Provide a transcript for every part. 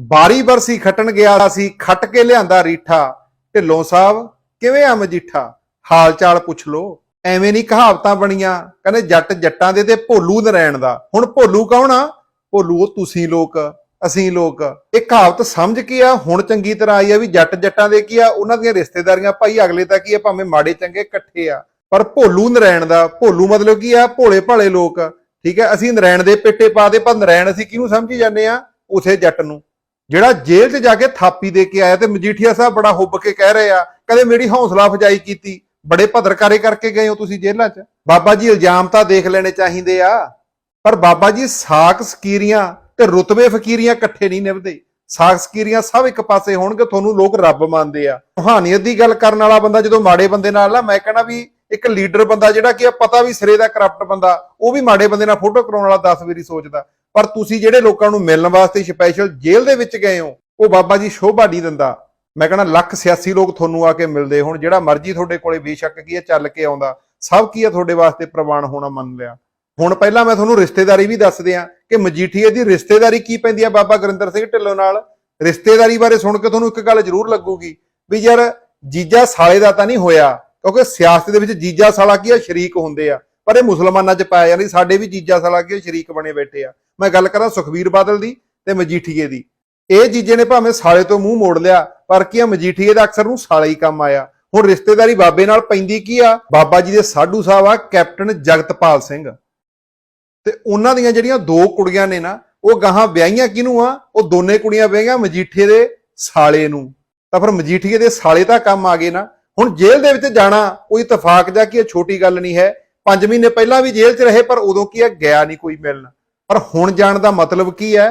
ਬਾਰੀ ਬਰਸੀ ਖੱਟਣ ਗਿਆ ਸੀ, ਖੱਟ ਕੇ ਲਿਆਂਦਾ ਰੀਠਾ। ਢਿੱਲੋਂ ਸਾਹਿਬ, ਕਿਵੇਂ ਆ ਮਜੀਠਾ? ਹਾਲ ਚਾਲ ਪੁੱਛ ਲੋ ਐਵੇਂ ਨਹੀਂ ਕਹਾਵਤਾਂ ਬਣੀਆਂ। ਕਹਿੰਦੇ ਜੱਟ ਜੱਟਾਂ ਦੇ ਤੇ ਭੋਲੂ ਨਰੈਣ ਦਾ। ਹੁਣ ਭੋਲੂ ਕੌਣ ਆ? ਭੋਲੂ ਉਹ ਤੁਸੀਂ ਲੋਕ, ਅਸੀਂ ਲੋਕ। ਇਹ ਕਹਾਵਤ ਸਮਝ ਕੇ ਆ? ਹੁਣ ਚੰਗੀ ਤਰ੍ਹਾਂ ਆਈ ਆ ਵੀ ਜੱਟ ਜੱਟਾਂ ਦੇ ਕੀ ਆ? ਉਹਨਾਂ ਦੀਆਂ ਰਿਸ਼ਤੇਦਾਰੀਆਂ, ਭਾਈ ਅਗਲੇ ਤੱਕ ਕੀ ਆ? ਭਾਵੇਂ ਮਾੜੇ ਚੰਗੇ ਇਕੱਠੇ ਆ। ਪਰ ਭੋਲੂ ਨਰੈਣ ਦਾ, ਭੋਲੂ ਮਤਲਬ ਕੀ ਆ? ਭੋਲੇ ਭਾਲੇ ਲੋਕ। ਠੀਕ ਹੈ, ਅਸੀਂ ਨਰੈਣ ਦੇ ਪੇਟੇ ਪਾ ਦੇ, ਪਰ ਨਰੈਣ ਅਸੀਂ ਕਿਹਨੂੰ ਸਮਝੀ ਜਾਂਦੇ ਆ? ਉਸੇ ਜੱਟ ਨੂੰ। ਜਿਹੜਾ ਜੇਲ੍ਹ 'ਚ ਜਾ ਕੇ ਥਾਪੀ ਦੇ ਕੇ ਆਇਆ ਤੇ ਮਜੀਠੀਆ ਸਾਹਿਬ ਬੜਾ ਹੁੱਬ ਕੇ ਕਹਿ ਰਹੇ ਆ ਕਦੇ ਮੇਰੀ ਹੌਸਲਾ ਫਜਾਈ ਕੀਤੀ, ਬੜੇ ਭਦਰਕਾਰੇ ਕਰਕੇ ਗਏ ਹੋ ਤੁਸੀਂ ਜੇਲ੍ਹਾਂ 'ਚ। ਬਾਬਾ ਜੀ ਇਲਜ਼ਾਮ ਤਾਂ ਦੇਖ ਲੈਣੇ ਚਾਹੀਦੇ ਆ, ਪਰ ਬਾਬਾ ਜੀ ਸਾਖ ਸਕੀਰੀਆਂ ਤੇ ਰੁਤਬੇ ਫਕੀਰੀਆਂ ਇਕੱਠੇ ਨਹੀਂ ਨਿਭਦੇ। ਸਾਖ ਸਕੀਰੀਆਂ ਸਭ ਇੱਕ ਪਾਸੇ ਹੋਣਗੇ, ਤੁਹਾਨੂੰ ਲੋਕ ਰੱਬ ਮੰਨਦੇ ਆ। ਰੂਹਾਨੀਅਤ ਦੀ ਗੱਲ ਕਰਨ ਵਾਲਾ ਬੰਦਾ ਜਦੋਂ ਮਾੜੇ ਬੰਦੇ ਨਾਲ ਆ, ਮੈਂ ਕਹਿੰਦਾ ਵੀ ਇੱਕ ਲੀਡਰ ਬੰਦਾ ਜਿਹੜਾ ਕਿ ਆ, ਪਤਾ ਵੀ ਸਿਰੇ ਦਾ ਕਰਪਟ ਬੰਦਾ, ਉਹ ਵੀ ਮਾੜੇ ਬੰਦੇ ਨਾਲ ਫੋਟੋ ਕਰਾਉਣ ਵਾਲਾ 10 ਵਾਰੀ ਸੋਚਦਾ। ਪਰ ਤੁਸੀਂ ਜਿਹੜੇ ਲੋਕਾਂ ਨੂੰ ਮਿਲਣ ਵਾਸਤੇ ਸਪੈਸ਼ਲ ਜੇਲ੍ਹ ਦੇ ਵਿੱਚ ਗਏ ਹੋ, ਉਹ ਬਾਬਾ ਜੀ ਸ਼ੋਭਾ ਨਹੀਂ ਦਿੰਦਾ। ਮੈਂ ਕਹਿੰਦਾ ਲੱਖ 86 ਲੋਕ ਤੁਹਾਨੂੰ ਆ ਕੇ ਮਿਲਦੇ ਹੁਣ, ਜਿਹੜਾ ਮਰਜ਼ੀ ਤੁਹਾਡੇ ਕੋਲੇ ਬੇਸ਼ੱਕ ਕੀ ਹੈ, ਚੱਲ ਕੇ ਆਉਂਦਾ। ਸਭ ਕੀ ਹੈ ਤੁਹਾਡੇ ਵਾਸਤੇ ਪ੍ਰਵਾਨ ਹੋਣਾ ਮੰਨ ਲਿਆ। ਹੁਣ ਪਹਿਲਾਂ ਮੈਂ ਤੁਹਾਨੂੰ ਰਿਸ਼ਤੇਦਾਰੀ ਵੀ ਦੱਸ ਦਿਆਂ ਕਿ ਮਜੀਠੀਏ ਦੀ ਰਿਸ਼ਤੇਦਾਰੀ ਕੀ ਪੈਂਦੀ ਹੈ ਬਾਬਾ ਗੁਰਿੰਦਰ ਸਿੰਘ ਢਿੱਲੋਂ ਨਾਲ? ਰਿਸ਼ਤੇਦਾਰੀ ਬਾਰੇ ਸੁਣ ਕੇ ਤੁਹਾਨੂੰ ਇੱਕ ਗੱਲ ਜ਼ਰੂਰ ਲੱਗੂਗੀ ਵੀ ਯਾਰ ਜੀਜਾ ਸਾਲੇ ਦਾ ਤਾਂ ਨਹੀਂ ਹੋਇਆ, ਕਿਉਂਕਿ ਸਿਆਸਤ ਦੇ ਵਿੱਚ ਜੀਜਾ ਸਾਲਾ ਕੀ ਆ, ਸ਼ਰੀਕ ਹੁੰਦੇ ਆ। ਪਰ ਇਹ ਮੁਸਲਮਾਨਾਂ 'ਚ ਪਾਇਆ ਜਾਂਦੀ ਸਾਡੇ ਵੀ ਜੀਜਾ ਸਾਲਾ ਕੀ ਸ਼ਰੀਕ ਬਣੇ ਬੈਠੇ ਆ। ਮੈਂ ਗੱਲ ਕਰਾਂ ਸੁਖਬੀਰ ਬਾਦਲ ਦੀ ਤੇ ਮਜੀਠੀਏ ਦੀ। ਇਹ ਜੀਜੇ ਨੇ ਭਾਵੇਂ ਸਾਲੇ ਤੋਂ ਮੂੰਹ ਮੋੜ ਲਿਆ, ਪਰ ਕੀ ਆ ਮਜੀਠੀਏ ਦਾ ਅਕਸਰ ਨੂੰ ਸਾਲਾ ਹੀ ਕੰਮ ਆਇਆ। ਹੁਣ ਰਿਸ਼ਤੇਦਾਰੀ ਬਾਬੇ ਨਾਲ ਪੈਂਦੀ ਕੀ ਆ? ਬਾਬਾ ਜੀ ਦੇ ਸਾਧੂ ਸਾਹਿਬ ਆ, ਕੈਪਟਨ ਜਗਤਪਾਲ ਸਿੰਘ। ਤੇ ਉਹਨਾਂ ਦੀਆਂ ਜਿਹੜੀਆਂ ਦੋ ਕੁੜੀਆਂ ਨੇ ਨਾ, ਉਹ ਗਾਹਾਂ ਵਿਆਹੀਆਂ ਕਿਹਨੂੰ ਆ? ਉਹ ਦੋਨੇ ਕੁੜੀਆਂ ਵਿਆਹੀਆਂ ਮਜੀਠੀਏ ਦੇ ਸਾਲੇ ਨੂੰ। ਤਾਂ ਫਿਰ ਮਜੀਠੀਏ ਦੇ ਸਾਲੇ ਤਾਂ ਕੰਮ ਆ ਗਏ ਨਾ। ਹੁਣ ਜੇਲ੍ਹ ਦੇ ਵਿੱਚ ਜਾਣਾ ਕੋਈ ਇਤਫਾਕ ਜਾਂ ਕਿ ਇਹ ਛੋਟੀ ਗੱਲ ਨਹੀਂ ਹੈ। 5 ਮਹੀਨੇ ਪਹਿਲਾਂ ਵੀ ਜੇਲ੍ਹ 'ਚ ਰਹੇ, ਪਰ ਉਦੋਂ ਕੀ ਹੈ? ਗਿਆ ਨਹੀਂ ਕੋਈ ਮਿਲਣ। ਪਰ ਹੁਣ ਜਾਣ ਦਾ ਮਤਲਬ ਕੀ ਹੈ?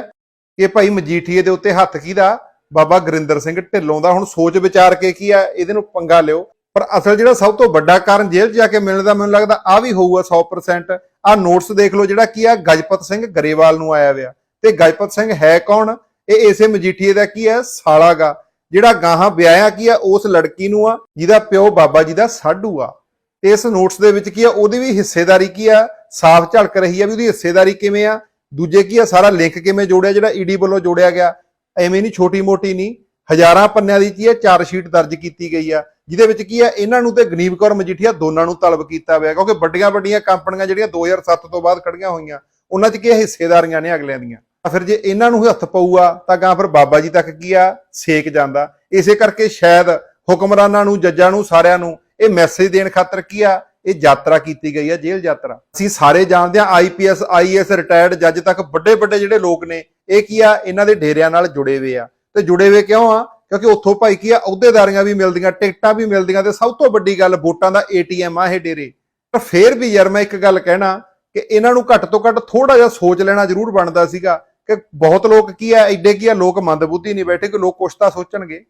ਕਿ ਭਾਈ ਮਜੀਠੀਏ ਦੇ ਉੱਤੇ ਹੱਥ ਕਿਹਦਾ ਬਾਬਾ ਗੁਰਿੰਦਰ ਸਿੰਘ ਢਿੱਲੋਂ ਦਾ। ਹੁਣ ਸੋਚ ਵਿਚਾਰ ਕੇ ਕੀ ਆ ਇਹਦੇ ਨੂੰ ਪੰਗਾ ਲਿਓ। ਪਰ ਅਸਲ ਜਿਹੜਾ ਸਭ ਤੋਂ ਵੱਡਾ ਕਾਰਨ ਜੇਲ੍ਹ 'ਚ ਜਾ ਕੇ ਮਿਲਣ ਦਾ ਮੈਨੂੰ ਲੱਗਦਾ ਆ ਵੀ ਹੋਊਗਾ 100% ਆ ਨੋਟਸ ਦੇਖ ਲਓ ਜਿਹੜਾ ਕੀ ਆ ਗਜਪਤ ਸਿੰਘ ਗਰੇਵਾਲ ਨੂੰ ਆਇਆ ਹੋਇਆ। ਤੇ ਗਜਪਤ ਸਿੰਘ ਹੈ ਕੌਣ? ਇਹ ਇਸੇ ਮਜੀਠੀਏ ਦਾ ਕੀ ਹੈ? ਸਾਲਾਗਾ। ਜਿਹੜਾ ਗਾਹਾਂ ਵਿਆਹਿਆ ਕੀ ਆ ਉਸ ਲੜਕੀ ਨੂੰ ਆ, ਜਿਹਦਾ ਪਿਓ ਬਾਬਾ ਜੀ ਦਾ ਸਾਡੂ ਆ। ਇਸ ਨੋਟਸ ਦੇ ਵਿੱਚ ਕੀ ਆ, ਉਹਦੀ ਵੀ ਹਿੱਸੇਦਾਰੀ ਕੀ ਆ, ਸਾਫ਼ ਝਲਕ ਰਹੀ ਆ ਵੀ ਉਹਦੀ ਹਿੱਸੇਦਾਰੀ ਕਿਵੇਂ ਆ, ਦੂਜੇ ਕੀ ਆ, ਸਾਰਾ ਲਿੰਕ ਕਿਵੇਂ ਜੋੜਿਆ, ਜਿਹੜਾ ਈਡੀ ਵੱਲੋਂ ਜੋੜਿਆ ਗਿਆ, ਐਵੇਂ ਨਹੀਂ ਛੋਟੀ ਮੋਟੀ ਨਹੀਂ, ਹਜ਼ਾਰਾਂ ਪੰਨਿਆਂ ਦੀ ਕੀ ਆ, ਚਾਰ ਸ਼ੀਟ ਦਰਜ ਕੀਤੀ ਗਈ ਆ, ਜਿਹਦੇ ਵਿੱਚ ਕੀ ਆ, ਇਹਨਾਂ ਨੂੰ ਤੇ ਗਨੀਬ ਕੌਰ ਮਜੀਠੀਆ ਦੋਨਾਂ ਨੂੰ ਤਲਬ ਕੀਤਾ ਹੋਇਆ, ਕਿਉਂਕਿ ਵੱਡੀਆਂ ਵੱਡੀਆਂ ਕੰਪਨੀਆਂ ਜਿਹੜੀਆਂ 2007 ਤੋਂ ਬਾਅਦ ਖੜੀਆਂ ਹੋਈਆਂ, ਉਹਨਾਂ 'ਚ ਕੀ ਆ, ਹਿੱਸੇਦਾਰੀਆਂ ਨੇ ਅਗਲਿਆਂ ਦੀਆਂ। ਤਾਂ ਫਿਰ ਜੇ ਇਹਨਾਂ ਨੂੰ ਹੱਥ ਪਊਗਾ ਤਾਂ ਗਾਂ ਫਿਰ ਬਾਬਾ ਜੀ ਤੱਕ ਕੀ ਆ, ਸੇਕ ਜਾਂਦਾ। ਇਸੇ ਕਰਕੇ ਸ਼ਾਇਦ ਹੁਕਮਰਾਨਾਂ ਨੂੰ, ਜੱਜਾਂ ਨੂੰ, ਸਾਰਿਆਂ ਨੂੰ ਇਹ ਮੈਸੇਜ ਦੇਣ ਖਾਤਰ ਕੀ ਆ? ਇਹ ਯਾਤਰਾ ਕੀਤੀ ਗਈ ਆ, ਜੇਲ੍ਹ ਯਾਤਰਾ। ਅਸੀਂ ਸਾਰੇ ਜਾਣਦੇ ਆ ਆਈਪੀਐਸ ਆਈਐਸ ਰਿਟਾਇਰਡ ਜੱਜ ਤੱਕ ਵੱਡੇ ਵੱਡੇ ਜਿਹੜੇ ਲੋਕ ਨੇ, ਇਹ ਕੀ ਆ? ਇਹਨਾਂ ਦੇ ਡੇਰਿਆਂ ਨਾਲ ਜੁੜੇ ਹੋਏ ਆ। ਤੇ ਜੁੜੇ ਹੋਏ ਕਿਉਂ ਆ? ਕਿਉਂਕਿ ਉੱਥੋਂ ਭਾਈ ਕੀ ਆ? ਅਹੁਦੇਦਾਰੀਆਂ ਵੀ ਮਿਲਦੀਆਂ, ਟਿਕਟਾਂ ਵੀ ਮਿਲਦੀਆਂ ਤੇ ਸਭ ਤੋਂ ਵੱਡੀ ਗੱਲ ਵੋਟਾਂ ਦਾ ਏਟੀਐਮ ਆ ਇਹ ਡੇਰੇ। ਪਰ ਫੇਰ ਵੀ ਯਾਰ ਮੈਂ ਇੱਕ ਗੱਲ ਕਹਿਣਾ ਕਿ ਇਹਨਾਂ ਨੂੰ ਘੱਟ ਤੋਂ ਘੱਟ ਥੋੜਾ ਜਿਹਾ ਸੋਚ ਲੈਣਾ ਜ਼ਰੂਰ ਬਣਦਾ ਸੀਗਾ ਕਿ ਬਹੁਤ ਲੋਕ ਕੀ ਆ, ਐਡੇ ਕੀ ਆ, ਲੋਕ ਮੰਦਬੁੱਧੀ ਨਹੀਂ ਬੈਠੇ ਕਿ ਲੋਕ ਕੁਛ ਤਾਂ ਸੋਚਣਗੇ।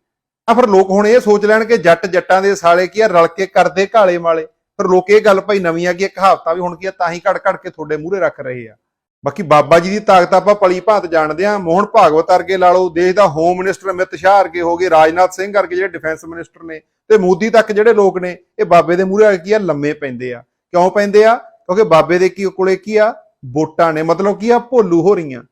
ਆ ਫਿਰ ਲੋਕ ਹੁਣ ਇਹ ਸੋਚ ਲੈਣ ਕਿ ਜੱਟ ਜੱਟਾਂ ਦੇ ਸਾਲੇ ਕੀ ਆ, ਰਲ ਕੇ ਕਰਦੇ ਕਾਲੇ ਮਾਲੇ। ਫਿਰ ਲੋਕ ਇਹ ਗੱਲ ਭਾਈ ਨਵੀਂ ਆ ਗਈ ਕਹਾਵਤਾਂ ਵੀ ਹੁਣ ਕੀ ਆ, ਤਾਂ ਹੀ ਘੜ ਘੜ ਕੇ ਤੁਹਾਡੇ ਮੂਹਰੇ ਰੱਖ ਰਹੇ ਆ। ਬਾਕੀ ਬਾਬਾ ਜੀ ਦੀ ਤਾਕਤ ਆਪਾਂ ਪਲੀ ਭਾਂਤ ਜਾਣਦੇ ਆ ਮੋਹਨ ਭਾਗਵਤ ਅਰਗੇ ਲਾ ਲਓ, ਦੇਸ਼ ਦਾ ਹੋਮ ਮਿਨਿਸਟਰ ਅਮਿਤ ਸ਼ਾਹ ਅਰਗੇ ਹੋ ਗਏ, ਰਾਜਨਾਥ ਸਿੰਘ ਅਰਗੇ ਜਿਹੜੇ ਡਿਫੈਂਸ ਮਿਨਿਸਟਰ ਨੇ ਤੇ ਮੋਦੀ ਤੱਕ ਜਿਹੜੇ ਲੋਕ ਨੇ, ਇਹ ਬਾਬੇ ਦੇ ਮੂਹਰੇ ਕੀ ਆ, ਲੰਮੇ ਪੈਂਦੇ ਆ। ਕਿਉਂ ਪੈਂਦੇ ਆ? ਕਿਉਂਕਿ ਬਾਬੇ ਦੇ ਕੀ ਕੋਲੇ ਕੀ ਆ? ਵੋਟਾਂ ਨੇ। ਮਤਲਬ ਕੀ ਆ? ਭੋਲੂ ਹੋ ਰਹੀਆਂ।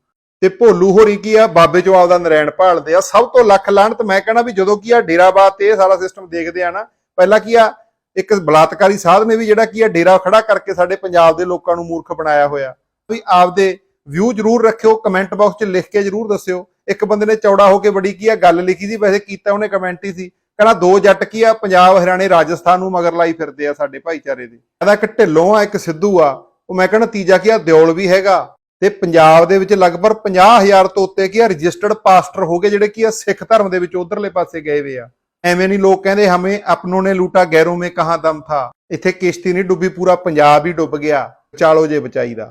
ਤੇ ਭੋਲੂ ਹੋਰੀ ਕੀ ਆ? ਬਾਬੇ ਚੋਂ ਆਪਦਾ ਨਰੈਣ ਭਾਲਦੇ ਆ। ਸਭ ਤੋਂ ਲੱਖ ਲਾਹਣਤ ਮੈਂ ਕਹਿੰਦਾ ਵੀ ਜਦੋਂ ਕੀ ਆ ਡੇਰਾਬਾਦ ਤੇ ਇਹ ਸਾਰਾ ਸਿਸਟਮ ਦੇਖਦੇ ਆ ਨਾ, ਪਹਿਲਾਂ ਕੀ ਆ, ਇੱਕ ਬਲਾਤਕਾਰੀ ਸਾਧ ਨੇ ਵੀ ਜਿਹੜਾ ਕੀ ਆ, ਡੇਰਾ ਖੜਾ ਕਰਕੇ ਸਾਡੇ ਪੰਜਾਬ ਦੇ ਲੋਕਾਂ ਨੂੰ ਮੂਰਖ ਬਣਾਇਆ ਹੋਇਆ। ਵੀ ਆਪਦੇ ਵਿਊ ਜਰੂਰ ਰੱਖਿਓ ਕਮੈਂਟ ਬਾਕਸ 'ਚ ਲਿਖ ਕੇ ਜਰੂਰ ਦੱਸਿਓ। ਇੱਕ ਬੰਦੇ ਨੇ ਚੌੜਾ ਹੋ ਕੇ ਬੜੀ ਕੀ ਆ, ਗੱਲ ਲਿਖੀ ਸੀ, ਵੈਸੇ ਕੀਤਾ ਉਹਨੇ ਕਮੈਂਟ ਹੀ ਸੀ। ਕਹਿੰਦਾ ਦੋ ਜੱਟ ਕੀ ਆ, ਪੰਜਾਬ, ਹਰਿਆਣੇ, ਰਾਜਸਥਾਨ ਨੂੰ ਮਗਰ ਲਾਈ ਫਿਰਦੇ ਆ ਸਾਡੇ ਭਾਈਚਾਰੇ ਦੇ। ਕਹਿੰਦਾ ਇੱਕ ਢਿੱਲੋਂ ਆ, ਇੱਕ ਸਿੱਧੂ ਆ। ਉਹ ਮੈਂ ਕਹਿੰਦਾ ਤੀਜਾ ਕੀ ਆ, ਦਿਓਲ ਵੀ ਹੈਗਾ। ਤੇ ਪੰਜਾਬ ਦੇ ਵਿੱਚ ਲਗਭਗ 50000 ਤੋਂ ਉੱਤੇ ਕੀ ਆ ਰਜਿਸਟਰਡ ਪਾਸਟਰ ਹੋ ਗਏ ਜਿਹੜੇ ਕੀ ਆ, ਸਿੱਖ ਧਰਮ ਦੇ ਵਿੱਚ ਉਧਰਲੇ ਪਾਸੇ ਗਏ ਵੇ ਆ। ਐਵੇਂ ਨਹੀਂ ਲੋਕ ਕਹਿੰਦੇ ਹਮੇ ਆਪਨੋਂ ਨੇ ਲੂਟਾ ਗੈਰੋਂ ਮੇ ਕਹਾਂ ਦਮ ਥਾ। ਇੱਥੇ ਕਿਸ਼ਤੀ ਨਹੀਂ ਡੁੱਬੀ, ਪੂਰਾ ਪੰਜਾਬ ਹੀ ਡੁੱਬ ਗਿਆ। ਚਾਲੋ ਜੇ ਬਚਾਈ ਦਾ।